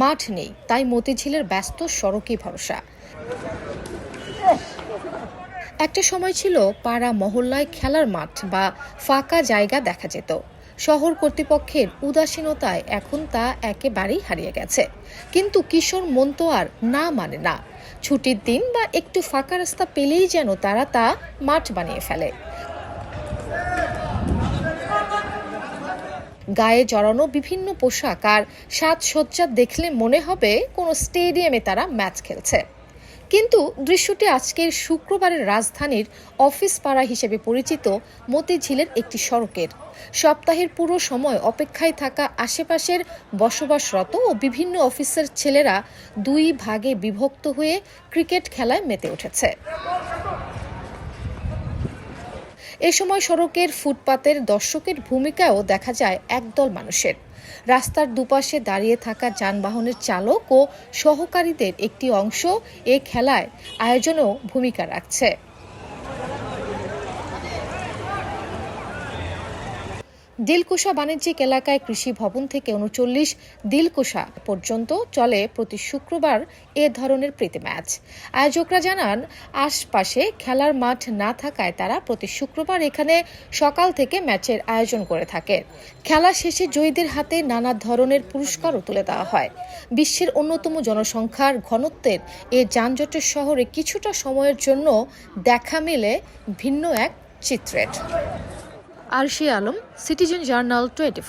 মাঠ নেই, তাই মতিঝিলের ব্যস্ত সড়কই ভরসা। একটা সময় ছিল পাড়া মহল্লায় খেলার মাঠ বা ফাঁকা জায়গা দেখা যেত। শহর কর্তৃপক্ষের উদাসীনতায় এখন তা একেবারেই হারিয়ে গেছে। কিন্তু কিশোর মন তো আর না মানে না। ছুটির দিন বা একটু ফাঁকা রাস্তা পেলেই যেন তারা তা মাঠ বানিয়ে ফেলে। গায়ে জড়ানো বিভিন্ন পোশাক আর সাজসজ্জা দেখলে মনে হবে কোনো স্টেডিয়ামে তারা ম্যাচ খেলছে। কিন্তু দৃশ্যটি আজকের শুক্রবারের রাজধানীর অফিস পাড়া হিসেবে পরিচিত মতিঝিলের একটি সড়কের। সপ্তাহের পুরো সময় অপেক্ষায় থাকা আশেপাশের বসবাসরত ও বিভিন্ন অফিসের ছেলেরা দুই ভাগে বিভক্ত হয়ে ক্রিকেট খেলায় মেতে উঠেছে। এ সময় সড়কের ফুটপাতের দর্শকের ভূমিকাও দেখা যায় একদল মানুষের। রাস্তার দুপাশে দাঁড়িয়ে থাকা যানবাহনের চালক ও সহকারীদের একটি অংশ এ খেলায় আয়োজনেও ভূমিকা রাখছে। দিলকুশা বাণিজ্যিক এলাকায় কৃষি ভবন থেকে উনচল্লিশ দিলকুশা পর্যন্ত চলে প্রতি শুক্রবার এ ধরনের প্রীতি ম্যাচ আয়োজকরা জানান, আশপাশে খেলার মাঠ না থাকায় তারা প্রতি শুক্রবার এখানে সকাল থেকে ম্যাচের আয়োজন করে থাকে। খেলা শেষে জয়ীদের হাতে নানা ধরনের পুরস্কারও তুলে দেওয়া হয়। বিশ্বের অন্যতম জনসংখ্যার ঘনত্বের এ যানজটের শহরে কিছুটা সময়ের জন্য দেখা মেলে ভিন্ন এক চিত্রের। Arshi Alam citizen journal twenty